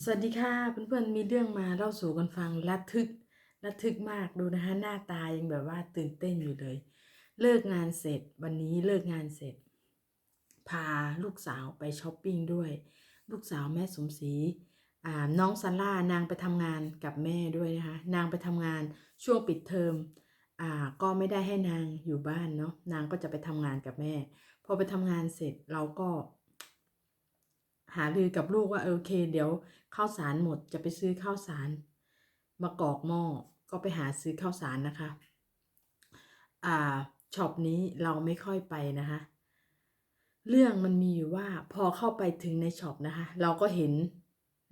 สวัสดีค่ะเพื่อนๆมีเรื่องมาเล่าสู่กันฟังระทึกระทึกมากดูนะคะหน้าตายังแบบว่าตื่นเต้นอยู่เลย เลิกงานเสร็จวันนี้เลิกงานเสร็จ พาลูกสาวไปช้อปปิ้งด้วย ลูกสาวแม่สมศรีอ่าน้องซาร่านางไปทำงานกับแม่ด้วยนะคะนางไปทำงานช่วงปิดเทอมอ่าก็ไม่ได้ให้นางอยู่บ้านเนาะนางก็จะไปทำงานกับแม่ พอไปทำงานเสร็จเราก็ หารือกับลูกว่าเออโอเค เดี๋ยวข้าวสารหมดจะไปซื้อข้าวสารมากรอกหม้อก็ไปหาซื้อข้าวสารนะคะ อ่าช็อปนี้เราไม่ค่อยไปนะคะ เรื่องมันมีอยู่ว่าพอเข้าไปถึงในช็อปนะคะ เราก็เห็น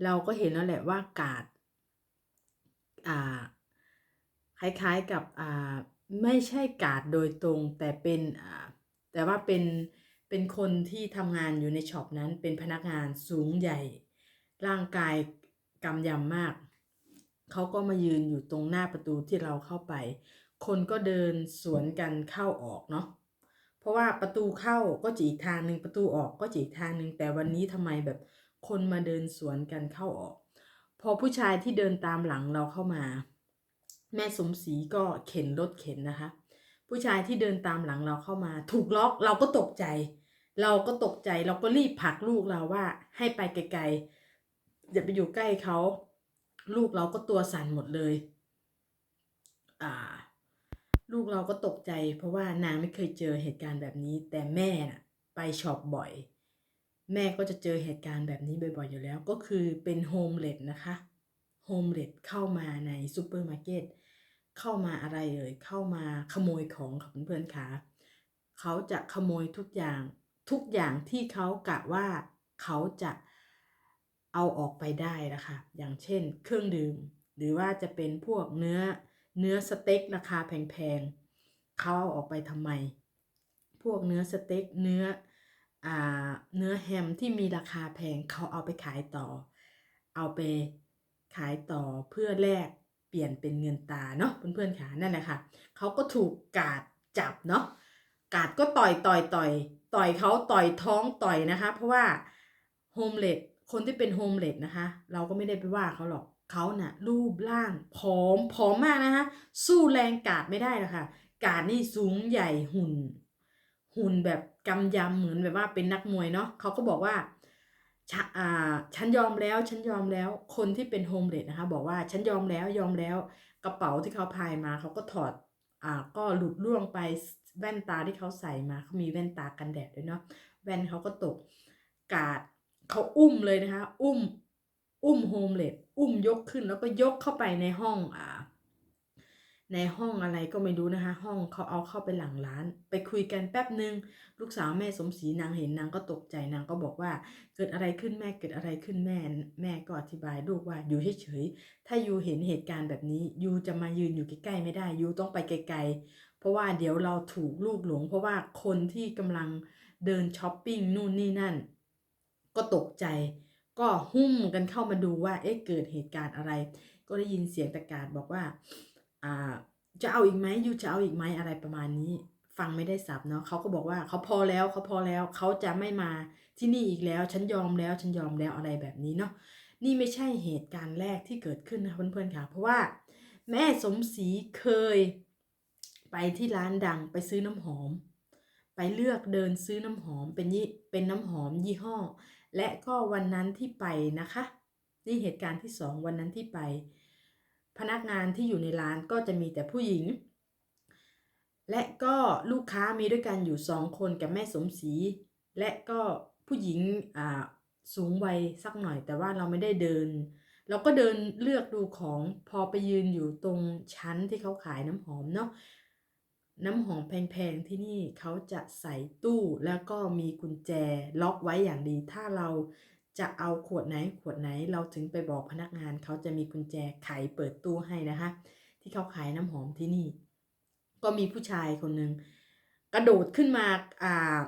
เราก็เห็นแล้วแหละว่ากาดอ่าคล้ายๆกับอ่าไม่ใช่กาดโดยตรงแต่เป็นอ่าแต่ว่าเป็น เป็นคนที่ทำงานอยู่ในช็อปนั้นเป็นพนักงานสูงใหญ่ ร่างกายกำยำมาก เขาก็มายืนอยู่ตรงหน้าประตูที่เราเข้าไป คนก็เดินสวนกันเข้าออกเนาะเพราะว่าประตูเข้าก็จะอีกทางหนึ่งประตูออกก็จะอีกทางหนึ่งแต่วันนี้ทำไมแบบคนมาเดินสวนกันเข้าออก พอผู้ชายที่เดินตามหลังเราเข้ามา แม่สมศรีก็เข็นรถเข็นนะคะ ผู้ชายที่เดินตามหลังเราเข้ามา ถูกล็อกเราก็ตกใจ เราก็ตกใจเราก็รีบผลักลูกเราว่า ให้ไปไกลๆอย่าไปอยู่ใกล้เขา ลูกเราก็ตัวสั่นหมดเลย อ่า ลูกเราก็ตกใจ เพราะว่านางไม่เคยเจอเหตุการณ์แบบนี้ แต่แม่น่ะ ไปช็อปบ่อย แม่ก็จะเจอเหตุการณ์แบบนี้บ่อยๆอยู่แล้ว ก็คือเป็นโฮมเลดนะคะโฮมเลดเข้ามาในซูเปอร์มาร์เก็ตเข้ามาอะไรเอ่ยเข้ามาขโมยของค่ะเพื่อนๆค่ะเขาจะขโมยทุกอย่าง ทุกอย่างที่เขากะว่าเขาจะเอาออกไปได้นะคะ อย่างเช่น เครื่องดื่ม หรือว่าจะเป็นพวกเนื้อเนื้อสเต็กราคาแพงๆเขาเอาออกไปทำไม พวกเนื้อสเต็กเนื้ออ่าเนื้อแฮมที่มีราคาแพงเขาเอาไปขายต่อ เอาไปขายต่อเพื่อแลกเปลี่ยนเป็นเงินตาเนาะเพื่อนๆค่ะนั่นแหละค่ะเขาก็ถูกกาดจับเนาะกาดก็ต่อยต่อยต่อย ต่อยเขาต่อยท้องต่อยนะคะ เพราะว่าโฮมเลดคนที่เป็นโฮมเลดนะคะ เราก็ไม่ได้ไปว่าเขาหรอกเขาน่ะรูปร่างผอมผอมมากนะคะ สู้แรงกาดไม่ได้หรอกค่ะกาดนี่สูงใหญ่หุ่น หุ่นแบบกำยำเหมือนแบบว่าเป็นนักมวยเนาะเขาก็บอกว่าฉอ่าฉันยอมแล้วฉันยอมแล้วคนที่เป็นโฮมเลดนะคะ บอกว่าฉันยอมแล้วยอมแล้วกระเป๋าที่เขาพายมาเขาก็ถอด อ่าก็หลุดร่วงไปแว่นตาที่เขาใส่มาเขามีแว่นตากันแดดด้วยเนาะแว่นเขาก็ตกกาดเขาอุ้มเลยนะคะ อุ้ม อุ้มโฮมเลดอุ้มยกขึ้นแล้วก็ยกเข้าไปในห้องอ่า ในห้องอะไรก็ไม่รู้นะคะ ห้องเขาเอาเข้าไปหลังร้าน ไปคุยกันแป๊บหนึ่งลูกสาวแม่สมศรีนางเห็นนางก็ตกใจนางก็บอกว่า เกิดอะไรขึ้นแม่เกิดอะไรขึ้นแม่ แม่ก็อธิบายลูกว่าอยู่เฉยๆถ้ายูเห็นเหตุการณ์แบบนี้ยูจะมายืนอยู่ใกล้ๆไม่ได้ยูต้องไปไกลๆ เพราะว่าเดี๋ยวเราถูกลูกหลง เพราะว่าคนที่กำลังเดินช้อปปิ้งนู่นนี่นั่น ก็ตกใจ ก็หุ้มกันเข้ามาดูว่าเอ๊ะเกิดเหตุการณ์อะไร ก็ได้ยินเสียงตะกาศบอกว่า จะเอาอีกไหมยูจะเอาอีกไหมอะไรประมาณนี้ ฟังไม่ได้สับเนาะเขาก็บอกว่าเขาพอแล้วเขาพอแล้วเขาจะไม่มาที่นี่อีกแล้ว ฉันยอมแล้วฉันยอมแล้วอะไรแบบนี้เนาะนี่ไม่ใช่เหตุการณ์แรกที่เกิดขึ้นนะเพื่อนๆค่ะ เพราะว่าแม่สมศรีเคยไปที่ร้านดังไปซื้อน้ำหอม ไปเลือกเดินซื้อน้ำหอมเป็นยี่เป็นน้ำหอมยี่ห้อ และก็วันนั้นที่ไปนะคะ นี่เหตุการณ์ที่สองวันนั้นที่ไป พนักงานที่อยู่ในร้านก็จะมีแต่ผู้หญิง และก็ลูกค้ามีด้วยกันอยู่สองคนกับแม่สมศรีและก็ผู้หญิงอ่าสูงวัยสักหน่อย แต่ว่าเราไม่ได้เดิน เราก็เดินเลือกดูของพอไปยืนอยู่ตรงชั้นที่เขาขายน้ำหอมเนาะน้ำหอมแพงๆที่นี่เขาจะใส่ตู้แล้วก็มีกุญแจล็อกไว้อย่างดี ถ้าเรา จะเอาขวดไหนขวดไหนเราถึงไปบอกพนักงานเขาจะมีกุญแจไขเปิดตู้ให้นะคะ ที่เขาขายน้ำหอมที่นี่ ก็มีผู้ชายคนหนึ่งกระโดดขึ้นมาอ่า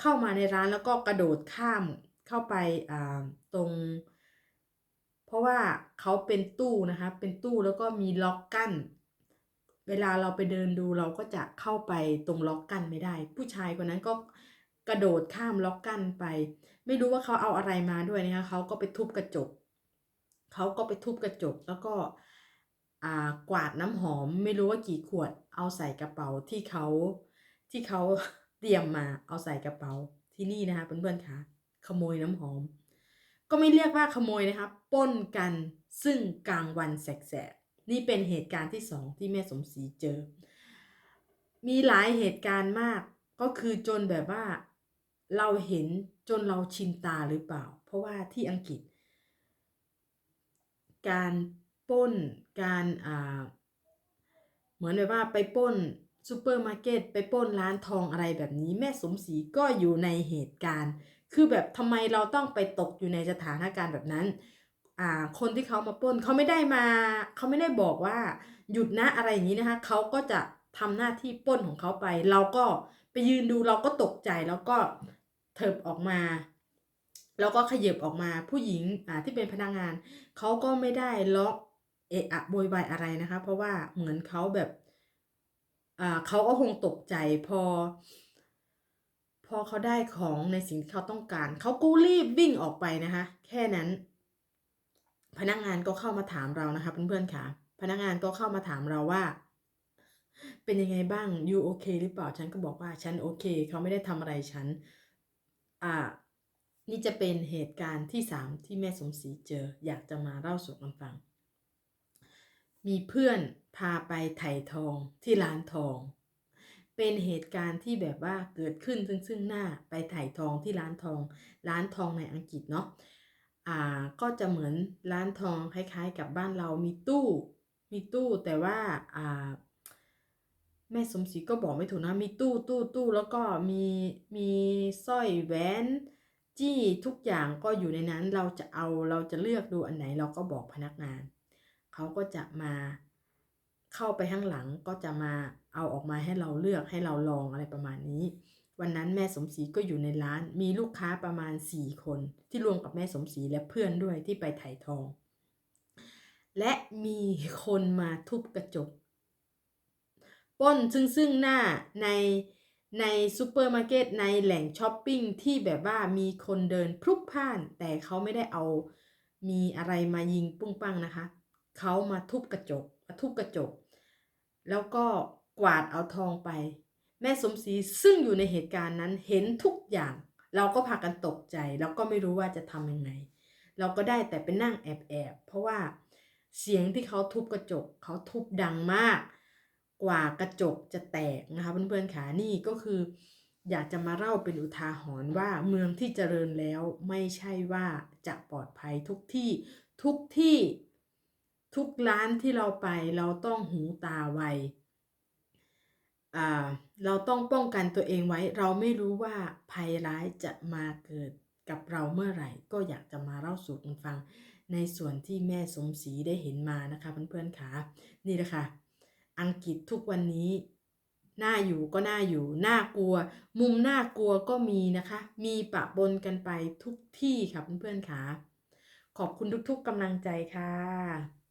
เข้ามาในร้านแล้วก็กระโดดข้ามเข้าไปอ่าตรง เพราะว่าเขาเป็นตู้นะคะ เป็นตู้แล้วก็มีล็อกกั้น เวลาเราไปเดินดูเราก็จะเข้าไปตรงล็อกกั้นไม่ได้ ผู้ชายคนนั้นก็ กระโดดข้ามล็อกกั้นไป ไม่รู้ว่าเขาเอาอะไรมาด้วยนะคะเขาก็ไปทุบกระจกเขาก็ไปทุบกระจกแล้วก็อ่ากวาดน้ำหอม ไม่รู้ว่ากี่ขวดเอาใส่กระเป๋าที่เขาที่เขาเตรียมมาเอาใส่กระเป๋าที่นี่นะคะเพื่อนๆคะขโมยน้ำหอม ก็ไม่เรียกว่าขโมยนะคะป้นกันซึ่งกลางวันแสกๆนี่เป็นเหตุการณ์ที่สองที่แม่สมศรีเจอ มีหลายเหตุการณ์มากก็คือจนแบบว่า เราเห็นจนเราชินตาหรือเปล่า เพราะว่าที่อังกฤษ การป้นการอ่าเหมือนแบบว่าไปป้นซูเปอร์มาร์เก็ตไปป้นร้านทองอะไรแบบนี้ แม่สมศรีก็อยู่ในเหตุการณ์ คือแบบทำไมเราต้องไปตกอยู่ในสถานการณ์แบบนั้นอ่าคนที่เขามาป้นเขาไม่ได้มาเขาไม่ได้บอกว่าหยุดนะอะไรอย่างนี้นะคะเขาก็จะทำหน้าที่ป้นของเขาไป เราก็ไปยืนดูเราก็ตกใจแล้วก็ เถิบออกมา แล้วก็ขยับออกมาผู้หญิงอ่าที่เป็นพนักงานเขาก็ไม่ได้ล็อกเอะอะโวยวายอะไรนะคะ เพราะว่าเหมือนเขาแบบอ่าเขาก็คงตกใจพอ พอเขาได้ของในสิ่งที่เขาต้องการ เขาก็รีบวิ่งออกไปนะคะ แค่นั้น พนักงานก็เข้ามาถามเรานะคะเพื่อนๆค่ะ พนักงานก็เข้ามาถามเราว่าเป็นยังไงบ้างยูโอเคหรือเปล่า ฉันก็บอกว่า ฉันโอเค เขาไม่ได้ทำอะไรฉัน อ่า นี่จะเป็นเหตุการณ์ที่สามที่แม่สมศรีเจอ อยากจะมาเล่าสู่กันฟัง มีเพื่อนพาไปไถ่ทองที่ร้านทอง เป็นเหตุการณ์ที่แบบว่าเกิดขึ้นซึ่งซึ่งหน้าไปไถ่ทองที่ร้านทอง ร้านทองในอังกฤษเนาะอ่าก็จะเหมือนร้านทองคล้ายๆ กับบ้านเรามีตู้ มีตู้แต่ว่าอ่า แม่สมศรีก็บอกไม่ถูกนะมีตู้ตู้ตู้แล้วก็มีมีสร้อยแหวนจี้ทุกอย่างก็อยู่ในนั้นเราจะเอาเราจะเลือกดูอันไหนเราก็บอกพนักงาน เขาก็จะมาเข้าไปข้างหลังก็จะมาเอาออกมาให้เราเลือกให้เราลองอะไรประมาณนี้ วันนั้นแม่สมศรีก็อยู่ในร้านมีลูกค้าประมาณสี่คน ที่รวมกับแม่สมศรีและเพื่อนด้วยที่ไปถ่ายทอง และมีคนมาทุบกระจก ป้นซึ่งซึ่งหน้าในในซูเปอร์มาร์เก็ตในแหล่งช้อปปิ้งที่แบบว่ามีคนเดินพลุกพล่าน แต่เขาไม่ได้เอามีอะไรมายิงปุ้งปังนะคะ เขามาทุบกระจกมาทุบกระจก แล้วก็กวาดเอาทองไป แม่สมศรีซึ่งอยู่ในเหตุการณ์นั้นเห็นทุกอย่าง เราก็พากันตกใจ แล้วก็ไม่รู้ว่าจะทำยังไง เราก็ได้แต่ไปนั่งแอบแอบๆเพราะว่าเสียงที่เขาทุบกระจก เขาทุบดังมาก กว่ากระจกจะแตกนะคะเพื่อนๆขานี่ก็คือ อยากจะมาเล่าเป็นอุทาหรณ์ว่าเมืองที่เจริญแล้วไม่ใช่ว่าจะปลอดภัยทุกที่ทุกที่ทุกร้านที่เราไปเราต้องหูตาไวเราต้องป้องกันตัวเองไว้ เราไม่รู้ว่าภัยร้ายจะมาเกิดกับเราเมื่อไหร่ ก็อยากจะมาเล่าสู่กันฟัง ในส่วนที่แม่สมศรีได้เห็นมานะคะเพื่อนๆค่ะนี่แหละค่ะ อังกฤษทุกวันนี้น่าอยู่ก็น่าอยู่ น่ากลัว มุมน่ากลัวก็มีนะคะ มีปะปนกันไปทุกที่ค่ะเพื่อนๆค่ะ ขอบคุณทุกๆกำลังใจค่ะ